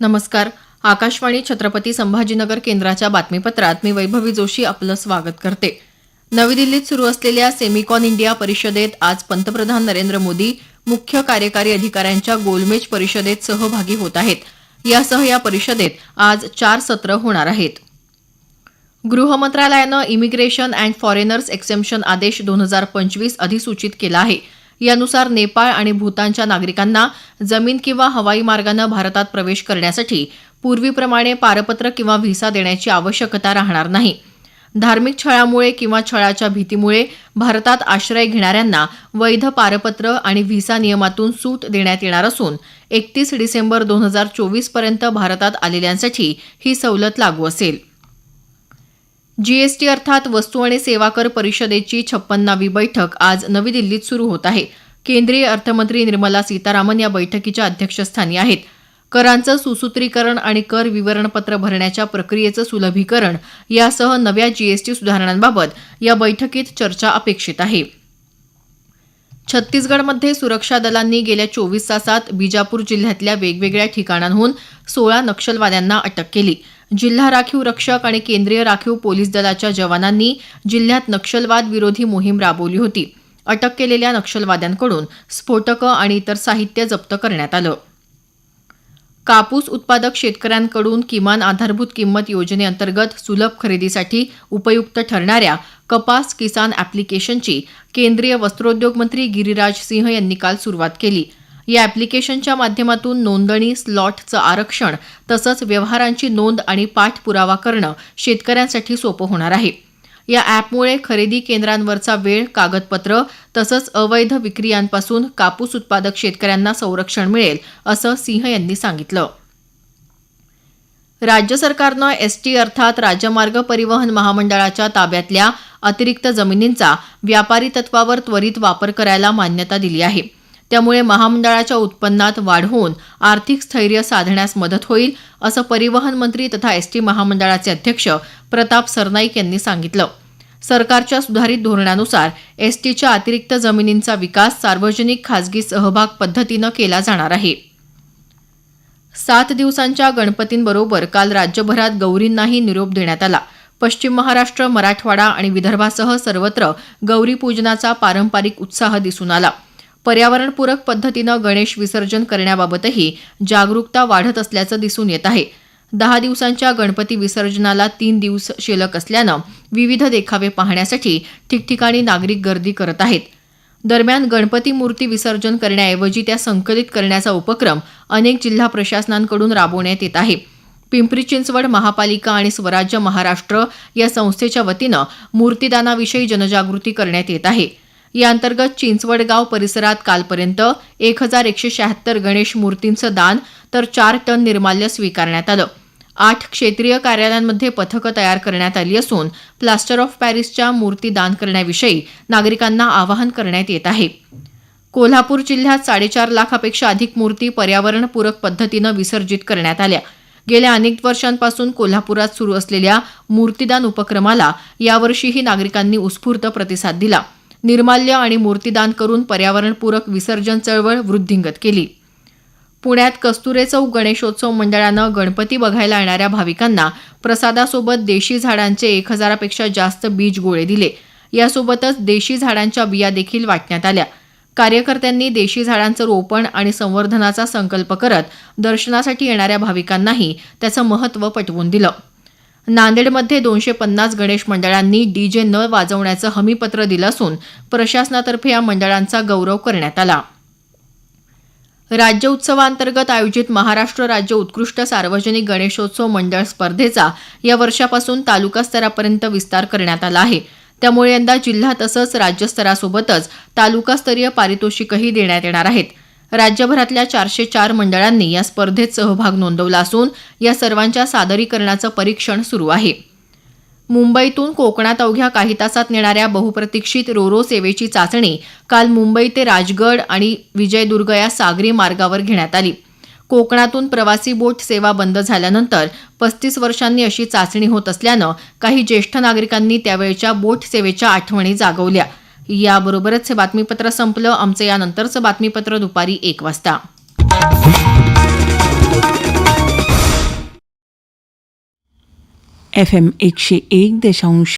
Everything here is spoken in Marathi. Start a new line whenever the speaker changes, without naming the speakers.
नमस्कार. आकाशवाणी छत्रपती संभाजीनगर केंद्राच्या बातमीपत्रात मी वैभवी जोशी आपलं स्वागत करते. नवी दिल्लीत सुरू असलेल्या सेमिकॉन इंडिया परिषदेत आज पंतप्रधान नरेंद्र मोदी मुख्य कार्यकारी अधिकाऱ्यांच्या गोलमेज परिषदेत सहभागी होत आहेत. यासह या परिषदेत आज चार सत्र होणार आहेत. गृह मंत्रालयानं इमिग्रेशन अँड फॉरेनर्स एक्सेम्पशन आदेश दोन हजार पंचवीस अधिसूचित केला आहे. यानुसार नेपाळ आणि भूतानच्या नागरिकांना जमीन किंवा हवाई मार्गानं भारतात प्रवेश करण्यासाठी पूर्वीप्रमाणे पारपत्र किंवा व्हिसा देण्याची आवश्यकता राहणार नाही. धार्मिक छळामुळे किंवा छळाच्या भीतीमुळे भारतात आश्रय घेणाऱ्यांना वैध पारपत्र आणि व्हिसा नियमातून सूट देण्यात येणार असून एकतीस डिसेंबर दोन हजार चोवीसपर्यंत भारतात आलेल्यांसाठी ही सवलत लागू असेल. जीएसटी अर्थात वस्तू आणि सेवा कर परिषदेची छप्पन्नावी बैठक आज नवी दिल्लीत सुरू होत आहे. केंद्रीय अर्थमंत्री निर्मला सीतारामन या बैठकीच्या अध्यक्षस्थानी आहेत. करांचं सुसूत्रीकरण आणि कर विवरणपत्र भरण्याच्या प्रक्रियेचं सुलभीकरण यासह नव्या जीएसटी सुधारणांबाबत या बैठकीत चर्चा अपेक्षित आहे. छत्तीसगडमध्ये सुरक्षा दलांनी गेल्या चोवीस तासात बिजापूर जिल्ह्यातल्या वेगवेगळ्या ठिकाणांहून सोळा नक्षलवाद्यांना अटक केली. जिल्हा राखीव रक्षक आणि केंद्रीय राखीव पोलीस दलाच्या जवानांनी जिल्ह्यात नक्षलवाद विरोधी मोहीम राबवली होती. अटक केलेल्या नक्षलवाद्यांकडून स्फोटकं आणि इतर साहित्य जप्त करण्यात आलं. कापूस उत्पादक शेतकऱ्यांकडून किमान आधारभूत किंमत योजनेअंतर्गत सुलभ खरेदीसाठी उपयुक्त ठरणाऱ्या कपास किसान ॲप्लिकेशनची केंद्रीय वस्त्रोद्योग मंत्री गिरिराज सिंह यांनी काल सुरुवात केली. या ॲप्लिकेशनच्या माध्यमातून नोंदणी स्लॉटचं आरक्षण तसंच व्यवहारांची नोंद आणि पाठपुरावा करणं शेतकऱ्यांसाठी सोपं होणार आहे. या ॲपमुळे खरेदी केंद्रांवरचा वेळ कागदपत्र तसंच अवैध विक्रियांपासून कापूस उत्पादक शेतकऱ्यांना संरक्षण मिळेल असं सिंह यांनी सांगितलं. राज्य सरकारनं एसटी अर्थात राज्यमार्ग परिवहन महामंडळाच्या ताब्यातल्या अतिरिक्त जमिनींचा व्यापारी तत्वावर त्वरित वापर करायला मान्यता दिली आहे. त्यामुळे महामंडळाच्या उत्पन्नात वाढ होऊन आर्थिक स्थैर्य साधण्यास मदत होईल असं परिवहन मंत्री तथा एसटी महामंडळाचे अध्यक्ष प्रताप सरनाईक यांनी सांगितलं. सरकारच्या सुधारित धोरणानुसार एसटीच्या अतिरिक्त जमिनींचा विकास सार्वजनिक खासगी सहभाग पद्धतीनं केला जाणार आहे. सात दिवसांच्या गणपतींबरोबर काल राज्यभरात गौरींनाही निरोप देण्यात आला. पश्चिम महाराष्ट्र मराठवाडा आणि विदर्भासह सर्वत्र गौरी पूजनाचा पारंपरिक उत्साह दिसून आला. पर्यावरणपूरक पद्धतीनं गणेश विसर्जन करण्याबाबतही जागरूकता वाढत असल्याचं दिसून येत आहे. दहा दिवसांच्या गणपती विसर्जनाला तीन दिवस शिल्लक असल्यानं विविध देखावे पाहण्यासाठी ठिकठिकाणी नागरिक गर्दी करत आहेत. दरम्यान गणपती मूर्ती विसर्जन करण्याऐवजी त्या संकलित करण्याचा उपक्रम अनेक जिल्हा प्रशासनांकडून राबवण्यात येत आहे. पिंपरी चिंचवड महापालिका आणि स्वराज्य महाराष्ट्र या संस्थेच्या वतीनं मूर्तीदानाविषयी जनजागृती करण्यात येत आहे. या अंतर्गत चिंचवडगाव परिसरात कालपर्यंत एक हजार एकशे शहात्तर गणेश मूर्तींचं दान तर चार टन निर्माल्य स्वीकारण्यात आलं. आठ क्षेत्रीय कार्यालयांमध्ये पथकं तयार करण्यात आली असून प्लास्टर ऑफ पॅरिसच्या मूर्ती दान करण्याविषयी नागरिकांना आवाहन करण्यात येत आहे. कोल्हापूर जिल्ह्यात साडेचार लाखापेक्षा अधिक मूर्ती पर्यावरणपूरक पद्धतीनं विसर्जित करण्यात आल्या. गेल्या अनेक वर्षांपासून कोल्हापुरात सुरू असलेल्या मूर्तीदान उपक्रमाला यावर्षीही नागरिकांनी उत्स्फूर्त प्रतिसाद दिला. निर्माल्य आणि मूर्तीदान करून पर्यावरणपूरक विसर्जन चळवळ वृद्धिंगत केली. पुण्यात कस्तुरे चौक गणेशोत्सव मंडळानं गणपती बघायला येणाऱ्या भाविकांना प्रसादासोबत देशी झाडांचे एक हजारापेक्षा जास्त बीज गोळे दिले. यासोबतच देशी झाडांच्या बिया देखील वाटण्यात आल्या. कार्यकर्त्यांनी देशी झाडांचं रोपण आणि संवर्धनाचा संकल्प करत दर्शनासाठी येणाऱ्या भाविकांनाही त्याचं महत्त्व पटवून दिलं. नांदेडमध्ये दोनशे पन्नास गणेश मंडळांनी डीजे न वाजवण्याचं हमीपत्र दिलं असून प्रशासनातर्फे या मंडळांचा गौरव करण्यात आला. राज्य उत्सवांतर्गत आयोजित महाराष्ट्र राज्य उत्कृष्ट सार्वजनिक गणेशोत्सव मंडळ स्पर्धेचा या वर्षापासून तालुकास्तरापर्यंत विस्तार करण्यात आला आहे. त्यामुळे यंदा जिल्हा तसंच राज्यस्तरासोबतच तालुकास्तरीय पारितोषिकही देण्यात येणार आहेत. राज्यभरातल्या चारशे चार मंडळांनी या स्पर्धेत सहभाग नोंदवला असून या सर्वांच्या सादरीकरणाचं परीक्षण सुरू आहे. मुंबईतून कोकणात अवघ्या काही तासात नेणाऱ्या बहुप्रतीक्षित रोरो सेवेची चाचणी काल मुंबई ते राजगड आणि विजयदुर्ग या सागरी मार्गावर घेण्यात आली. कोकणातून प्रवासी बोट सेवा बंद झाल्यानंतर पस्तीस वर्षांनी अशी चाचणी होत असल्यानं काही ज्येष्ठ नागरिकांनी त्यावेळच्या बोट सेवेच्या आठवणी जागवल्या. याबरोबरच हे बातमीपत्र संपलं. आमचं यानंतरचं बातमीपत्र दुपारी एक वाजता.
एफ एम एकशे एक दशांश